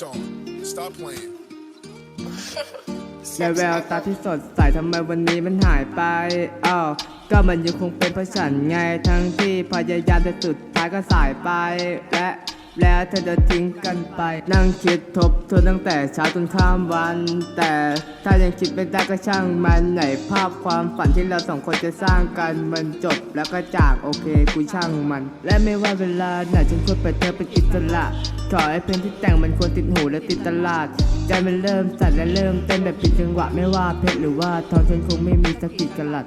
switch on. Stop playing. และแววตาที่สดใสทำไมวันนี้มันหายไปอ้าวก็มันยังคงเป็นเพราะฉันไงทั้งที่พยายามแต่สุดท้ายก็สายไปและ แล้วเธอจะทิ้งกันไป นั่งคิดทบทวนตั้งแต่เช้าจนข้ามวัน แต่ถ้ายังคิดไม่ได้ก็ช่างมันไหนภาพความฝันที่เราสองคนจะสร้างกันมันจบแล้วก็จากโอเคกูช่างมัน และไม่ว่าเวลาไหนฉันควรเปิดเธอเป็นอิสระขอให้เพลงที่แต่งมันควรติดหูและติดตลาดใจมันเริ่มสั่นและเริ่มเต้นแบบผิดจังหวะไม่ว่าเพชรหรือว่าทองฉันคงไม่มีสักกีกะลัด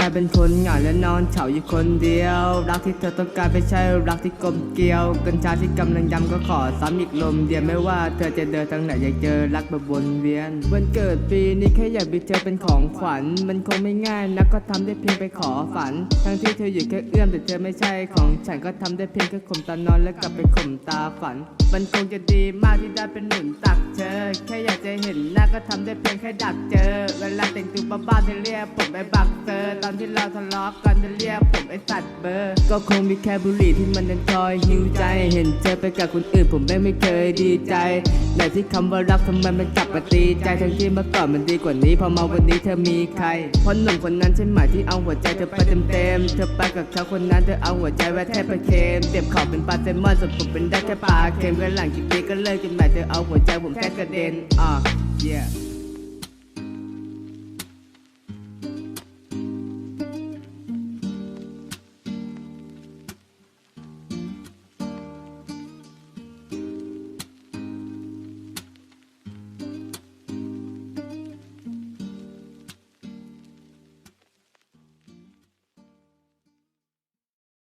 กลายเป็นคนเหงาและนอนเฉาอยู่คนเดียว รักที่เธอต้องการไม่ใช่รักที่กลมเกลียว กัญชาที่กำลังยำก็ขอซ้ำอีกลมเดียวไม่ว่าเธอจะเดินทางไหนอยากเจอรักแบบวนเวียน วันเกิดปีนี้แค่อยากมีเธอเป็นของขวัญ มันคงไม่ง่ายนักก็ทำได้เพียงไปขอฝัน ทั้งที่เธออยู่แค่เอื้อมแต่เธอไม่ใช่ของฉันก็ทำได้เพียงแค่ข่มตานอนและกลับไปข่มตาฝัน มันคงจะดีมากที่ได้เป็นหนุนตักเธอแค่อยากจะเห็นหน้าก็ทำได้เพียงแค่ดักเจอ เวลาแต่งตัวบ้าๆเธอเรียกผมไปบักเธออนที่เราทะเลาะกันเธอเรียกผมไอสัตว์เบอร์ ก็คงมีแค่บุหรี่ที่มันนั้นคอยหิวใจ เห็นเธอไปกับคนอื่นผมแม่งไม่เคยดีใจไหนที่คำว่ารักทำไมมันกลับมาตีใจทั้งที่เมื่อก่อนมันดีกว่านี้ พอมาวันนี้เธอมีใครเพราะหนุ่มคนนั้นใช่ไหมที่เอาหัวใจเธอไปเต็มๆเธอไปกับเขาคนนั้นเธอเอาหัวใจไว้แทบไปเค็มเจ็บเข่าเป็นปลาเซลมอนส่วนผมเป็นได้แค่ปลาเค็มกันหลังกี่ปีก็เลิกกันหม่เธอเอาหัวใจผมแค่กระเด็นอะ yeah